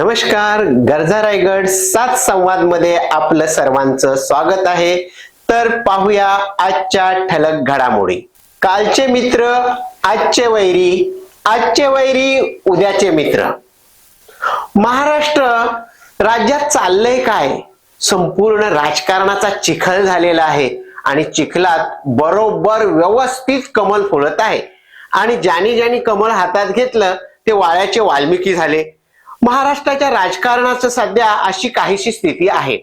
नमस्कार गरजा रायगड सात संवादमध्ये आपलं सर्वांचं स्वागत आहे. तर पाहूया आजच्या ठलक घडामोडी. कालचे मित्र आजचे वैरी आजचे वैरी उद्याचे मित्र. महाराष्ट्र राज्यात चाललंय काय? संपूर्ण राजकारणाचा चिखल झालेला आहे आणि चिखलात बरोबर व्यवस्थित कमल फुलत आहे. आणि ज्याने ज्याने कमल हातात घेतलं ते वाळ्याचे वाल्मिकी झाले. महाराष्ट्राच्या राजकारणाचं सध्या अशी काहीशी स्थिती आहे.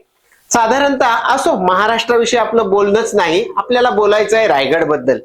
साधारणतः असो महाराष्ट्राविषयी आपलं बोलणंच नाही आपल्याला बोलायचं आहे रायगडबद्दल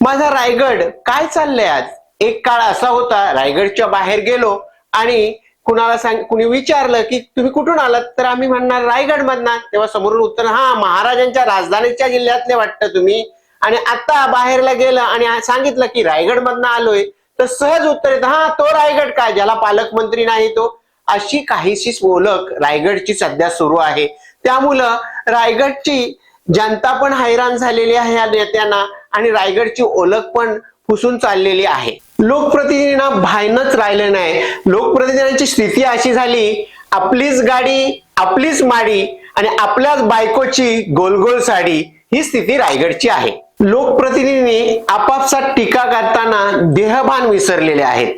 माझा रायगड काय चाललंय आज? एक काळ असा होता रायगडच्या बाहेर गेलो आणि कुणाला सांग कुणी विचारलं की तुम्ही कुठून आलात? तर आम्ही म्हणणार रायगड मधना तेव्हा समोरून उत्तर हा महाराजांच्या राजधानीच्या जिल्ह्यातले वाटतं तुम्ही. आणि आता बाहेरला गेलं आणि सांगितलं की रायगड मधनं आलोय. तर सहज उत्तर येतं. हा तो रायगड काय? ज्याला पालकमंत्री नाही तो अशी काहीशी ओळख रायगडची सध्या सुरू आहे. त्यामुळं रायगडची जनता पण हैराण झालेली आहे या नेत्यांना आणि रायगडची ओळख पण फुसून चाललेली आहे. लोकप्रतिनिधींना भायनच राहिलं नाही. लोकप्रतिनिधींची स्थिती अशी झाली आपलीच गाडी आपलीच माडी आणि आपल्याच बायकोची गोलगोल साडी ही स्थिती रायगडची आहे. लोकप्रतिनिधींनी आपापसात टीका करताना देहभान विसरलेले आहेत.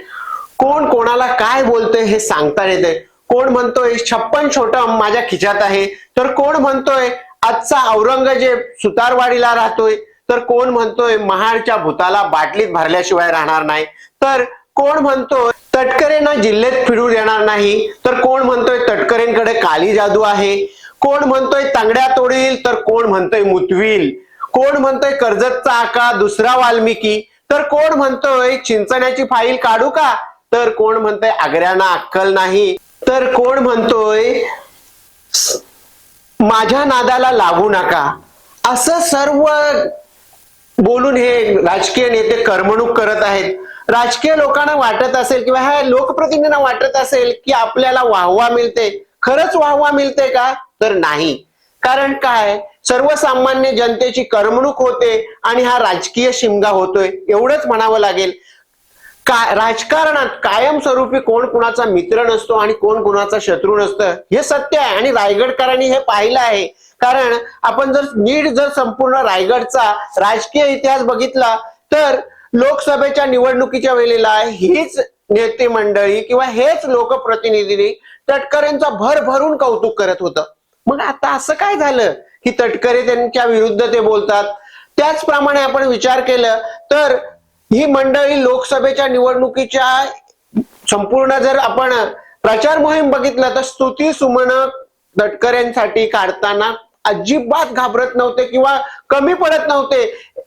कोण कोणाला काय बोलतोय हे सांगता येते कोण म्हणतोय छप्पन छोटा माझ्या खिचात आहे. तर कोण म्हणतोय आजचा औरंगजेब सुतारवाडीला राहतोय. तर कोण म्हणतोय महाडच्या भूताला बाटलीत भरल्याशिवाय राहणार नाही. तर कोण म्हणतोय तटकरेंना जिल्ह्यात फिरू देणार नाही. तर कोण म्हणतोय तटकरेंकडे काली जादू आहे. कोण म्हणतोय तांगड्या तोडील. तर कोण म्हणतोय मुतविल. कोण म्हणतोय कर्जतचा आका दुसरा वाल्मिकी? तर कोण म्हणतोय चिंचण्याची फाईल काढू का? तर कोण म्हणतोय आग्र्यांना अक्कल नाही? तर कोण म्हणतोय माझ्या नादाला लागू नका? असं सर्व बोलून हे राजकीय नेते करमणूक करत आहेत. राजकीय लोकांना वाटत असेल किंवा ह्या लोकप्रतिनिधींना वाटत असेल की आपल्याला वाहवा मिळते. खरंच वाहवा मिळते का? तर नाही. कारण काय? सर्वसामान्य जनतेची करमणूक होते आणि हा राजकीय शिमगा होतोय एवढंच म्हणावं लागेल. का राजकारणात कायमस्वरूपी कोण कुणाचा मित्र नसतो आणि कोण कुणाचा शत्रू नसतं हे सत्य आहे आणि रायगडकरांनी हे पाहिलं आहे. कारण आपण जर नीट जर संपूर्ण रायगडचा राजकीय इतिहास बघितला तर लोकसभेच्या निवडणुकीच्या वेळेला हीच नेते मंडळी किंवा हेच लोकप्रतिनिधी तटकरेंचा भरभरून कौतुक करत होतं. मग आता असं काय झालं? की तटकरे त्यांच्या विरुद्ध ते बोलतात. त्याचप्रमाणे आपण विचार केलं तर ही मंडळी लोकसभेच्या निवडणुकीच्या संपूर्ण जर आपण प्रचार मोहीम बघितलं तर स्तुती सुमन तटकरेंसाठी काढताना अजिबात घाबरत नव्हते किंवा कमी पडत नव्हते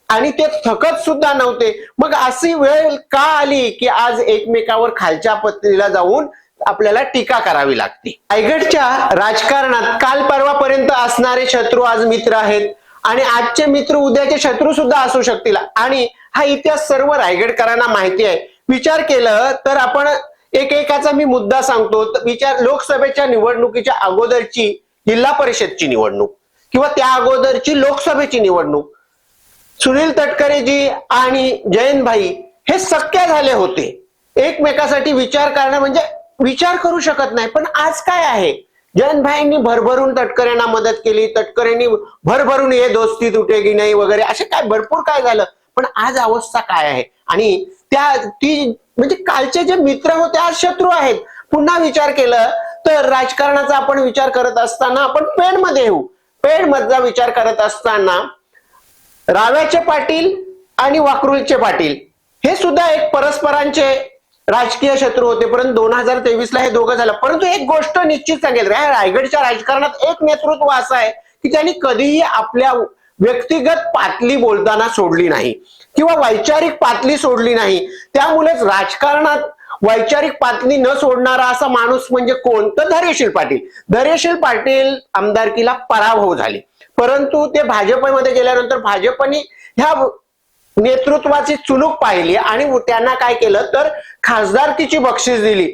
आणि ते थकत सुद्धा नव्हते. मग अशी वेळ का आली की आज एकमेकावर खालच्या पत्नीला जाऊन आपल्याला टीका करावी लागते. रायगडच्या राजकारणात काल परवापर्यंत असणारे शत्रू आज मित्र आहेत. आणि आजचे मित्र उद्याचे शत्रू सुद्धा असू शकतील. आणि हा इतिहास सर्व रायगडकरांना माहिती आहे. विचार केलं तर आपण एक एकाचा मी मुद्दा सांगतो. विचार लोकसभेच्या निवडणुकीच्या अगोदरची जिल्हा परिषदची निवडणूक किंवा त्या अगोदरची लोकसभेची निवडणूक. सुनील तटकरेजी आणि जयंतभाई हे सख्य झाले होते. एकमेकासाठी विचार करणं म्हणजे विचार करू शकत नाही. पण आज काय आहे? जयंतभाईंनी भरभरून तटकऱ्यांना मदत केली. तटकऱ्यांनी भरभरून ये दोस्ती तुटेगी नाही वगैरे असे काय भरपूर काय झालं. पण आज अवस्था काय आहे? आणि त्या ती म्हणजे कालचे जे मित्र होते आज शत्रू आहेत. पुन्हा विचार केलं तर राजकारणाचा आपण विचार करत असताना आपण पेणमध्ये येऊ. पेणमधला विचार करत असताना राव्याचे पाटील आणि वाकरुलचे पाटील. हे सुद्धा एक परस्परांचे राजकीय शत्रू होते परंतु दोन हजार तेवीस ला हे दोघं झालं. परंतु एक गोष्ट निश्चित सांगेल रायगडच्या राजकारणात एक नेतृत्व असं आहे की त्यांनी कधीही आपल्या व्यक्तिगत पातळी बोलताना सोडली नाही किंवा वैचारिक पातळी सोडली नाही. त्यामुळेच राजकारणात वैचारिक पातळी न सोडणारा असा माणूस म्हणजे कोण तर धैर्यशील पाटील? धैर्यशील पाटील आमदारकीला पराभव झाले. परंतु ते भाजपमध्ये गेल्यानंतर भाजपने ह्या नेतृत्वाची चुणूक पाहिली आणि त्यांना काय केलं तर खासदारकीची बक्षीस दिली.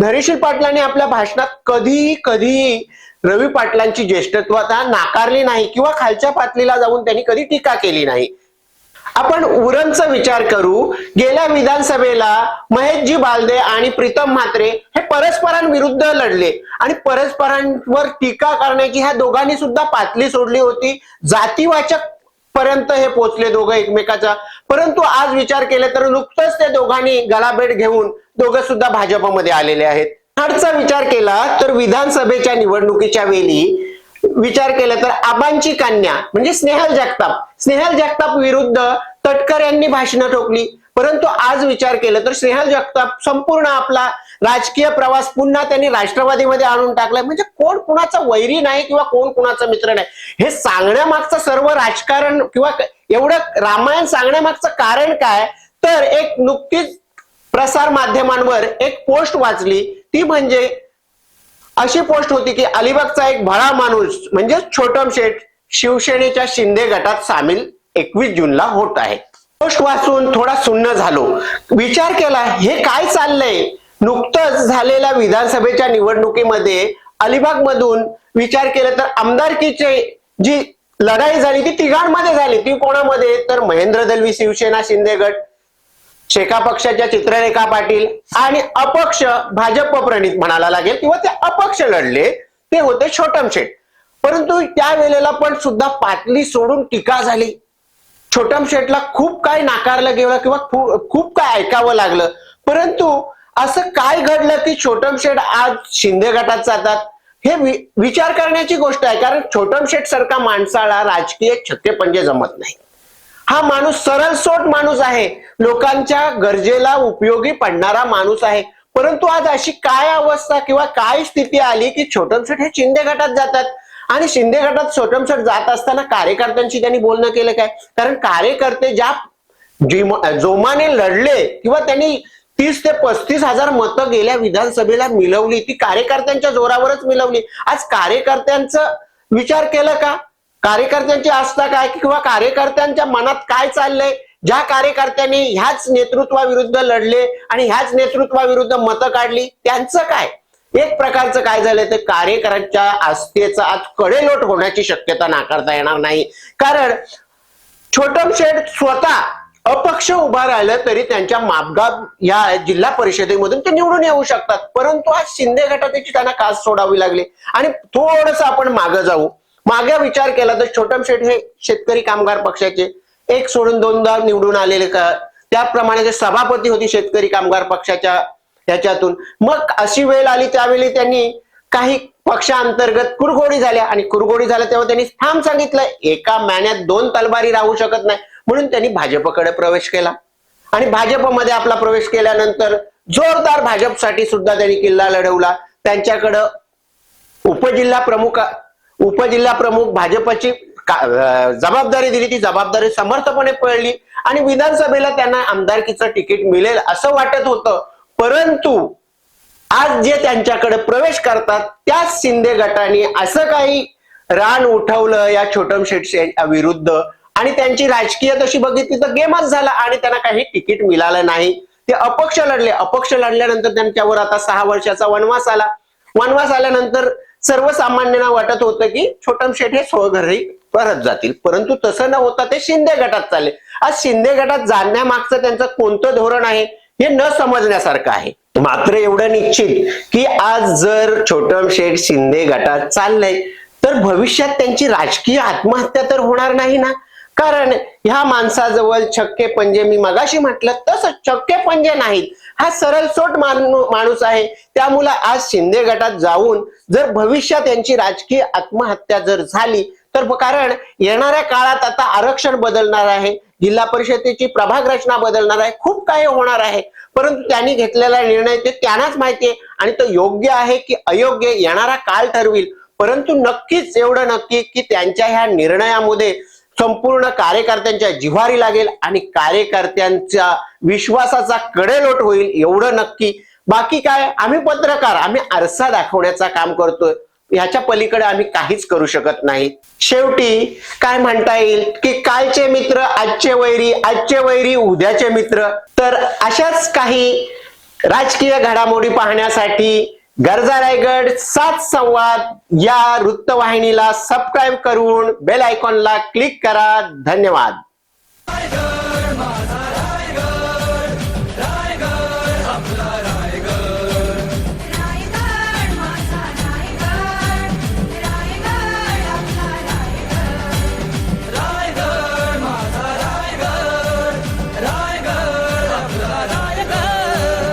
धरीशील पाटलांनी आपल्या भाषणात कधीही कधीही रवी पाटलांची ज्येष्ठत्वता नाकारली नाही किंवा खालच्या पातळीला जाऊन त्यांनी कधी टीका केली नाही. आपण उरणचा विचार करू. गेल्या विधानसभेला महेशजी बालदे आणि प्रीतम म्हात्रे हे परस्परांविरुद्ध लढले आणि परस्परांवर टीका करण्याची ह्या दोघांनी सुद्धा पातळी सोडली होती. जातीवाचक पर्यंत हे पोचले दोघं एकमेकाचा परंतु आज विचार केले तर नुकतंच त्या दोघांनी गळाभेट घेऊन दोघं सुद्धा भाजपमध्ये आलेले आहेत. आठचा विचार केला तर विधानसभेच्या निवडणुकीच्या वेळी विचार केला तर आबांची कन्या म्हणजे स्नेहल जगताप. स्नेहल जगताप विरुद्ध तटकर यांनी भाषणं ठोकली. परंतु आज विचार केला तर स्नेहल जगताप संपूर्ण आपला राजकीय प्रवास पुन्हा त्यांनी राष्ट्रवादीमध्ये आणून टाकलाय. म्हणजे कोण कुणाचा वैरी नाही किंवा कोण कुणाचा मित्र नाही. हे सांगण्यामागचं सर्व राजकारण किंवा एवढं रामायण सांगण्यामागचं कारण काय? तर एक नुकतीच प्रसार माध्यमांवर एक पोस्ट वाचली. ती म्हणजे अशी पोस्ट होती की अलिबागचा एक भळा माणूस म्हणजे छोटम शेठ शिवसेनेच्या शिंदे गटात सामील एकवीस जूनला होत आहे. पोस्ट वाचून थोडा सुन्न झालो. विचार केला हे काय चाललंय? नुकतंच झालेल्या विधानसभेच्या निवडणुकीमध्ये अलिबाग मधून विचार केला तर आमदारकीचे जी लढाई झाली ती तिघांमध्ये झाली. ती कोणामध्ये? तर महेंद्र दलवी शिवसेना शिंदे गट शेका पक्षाच्या चित्ररेखा पाटील आणि अपक्ष भाजप प्रणित म्हणायला लागेल. किंवा ते अपक्ष लढले ते होते छोटम शेठ. परंतु त्या वेळेला पण सुद्धा पाटली सोडून टीका झाली. छोटम शेठला खूप काय नाकारलं गेलं किंवा खूप खूप काय ऐकावं लागलं. परंतु असं काय घडलं की छोटम शेठ आज शिंदे गटात जातात? हे वि- विचार करण्याची गोष्ट आहे. कारण छोटम शेठ सारखा माणसाला राजकीय छक्के पंजे जमत नाही. हा माणूस सरळसोट माणूस आहे. लोकांच्या गरजेला उपयोगी पडणारा माणूस आहे. परंतु आज अशी काय अवस्था किंवा काय स्थिती आली की छोटमशेठ हे शिंदे गटात जातात? आणि शिंदे गटात छोटमशेठ जात असताना कार्यकर्त्यांशी त्यांनी बोलणं केलं काय? कारण कार्यकर्ते ज्या जोमाने लढले किंवा त्यांनी तीस ते पस्तीस हजार मतं गेल्या विधानसभेला मिळवली. ती कार्यकर्त्यांच्या जोरावरच मिळवली. आज कार्यकर्त्यांचं विचार केलं का? कार्यकर्त्यांची आस्था काय? किंवा कार्यकर्त्यांच्या मनात काय चाललंय? ज्या कार्यकर्त्यांनी ह्याच नेतृत्वाविरुद्ध लढले आणि ह्याच नेतृत्वाविरुद्ध मतं काढली त्यांचं काय? एक प्रकारचं काय झालंय? तर कार्यकर्त्यांच्या आस्थेचा आज कडेलोट होण्याची शक्यता नाकारता येणार नाही. कारण छोटम शेठ स्वतः अपक्ष उभा राहिलं तरी त्यांच्या मापगाव या जिल्हा परिषदेमधून ते निवडून येऊ शकतात. परंतु आज शिंदे गटाची त्यांना कास सोडावी लागली. आणि थोडस आपण मागे जाऊ. मागे विचार केला तर छोटम शेठ हे शेतकरी कामगार पक्षाचे. एक सोडून दोनदा निवडून आलेले का त्याप्रमाणे ते सभापती होती शेतकरी कामगार पक्षाच्या ह्याच्यातून मग अशी वेळ आली त्यावेळी त्यांनी काही पक्षांतर्गत कुरघोडी झाल्या. आणि कुरघोडी झाल्या तेव्हा त्यांनी ठाम सांगितलं एका महिन्यात दोन तलवारी राहू शकत नाही. म्हणून त्यांनी भाजपकडे प्रवेश केला. आणि भाजपमध्ये आपला प्रवेश केल्यानंतर जोरदार भाजपसाठी सुद्धा त्यांनी किल्ला लढवला. त्यांच्याकडं उपजिल्हा प्रमुख उपजिल्हा प्रमुख भाजपची जबाबदारी दिली. ती जबाबदारी समर्थपणे पळली. आणि विधानसभेला त्यांना आमदारकीचं तिकीट मिळेल असं वाटत होतं. परंतु आज जे त्यांच्याकडे प्रवेश करतात त्याच शिंदे गटाने असं काही रान उठवलं या छोटम शेट्स विरुद्ध. आणि त्यांची राजकीय तशी बघितली तर गेमच झाला. आणि त्यांना काही तिकीट मिळालं नाही. ते अपक्ष लढले. अपक्ष लढल्यानंतर त्यांच्यावर आता सहा वर्षाचा वनवास आला. वनवास आल्यानंतर सर्वसामान्यांना वाटत होतं की छोटम शेठ हे स्वघरी परत जातील. परंतु तसं न होता ते शिंदे गटात चालले. आज शिंदे गटात जाण्यामागचं त्यांचं कोणतं धोरण आहे हे न समजण्यासारखं आहे. मात्र एवढं निश्चित की आज जर छोटम शेठ शिंदे गटात चाललंय तर भविष्यात त्यांची राजकीय आत्महत्या तर होणार नाही ना? कारण ह्या माणसाजवळ छक्के पंजे मी मगाशी म्हटलं तसं छक्के पंजे नाहीत. हा सरळ सोट माणूस आहे. त्यामुळे आज शिंदे गटात जाऊन जर भविष्यात यांची राजकीय आत्महत्या जर झाली तर कारण येणाऱ्या काळात आता आरक्षण बदलणार आहे जिल्हा परिषदेची प्रभाग रचना बदलणार आहे खूप काही होणार आहे. परंतु त्यांनी घेतलेला निर्णय ते त्यांनाच माहिती आहे आणि तो योग्य आहे की अयोग्य येणारा काळ ठरविल. परंतु नक्कीच एवढं नक्की की त्यांच्या ह्या निर्णयामध्ये संपूर्ण कार्यकर्त्यांच्या जिव्हारी लागेल आणि कार्यकर्त्यांच्या विश्वासाचा कडेलोट होईल एवढं नक्की. बाकी काय? आम्ही पत्रकार आम्ही आरसा दाखवण्याचा काम करतोय. ह्याच्या पलीकडे आम्ही काहीच करू शकत नाही. शेवटी काय म्हणता येईल? की कालचे मित्र आजचे वैरी आजचे वैरी उद्याचे मित्र. तर अशाच काही राजकीय घडामोडी पाहण्यासाठी गरजा रायगड सात संवाद या वृत्तवाहिनीला सबस्क्राईब करून बेल आयकॉनला क्लिक करा. धन्यवाद.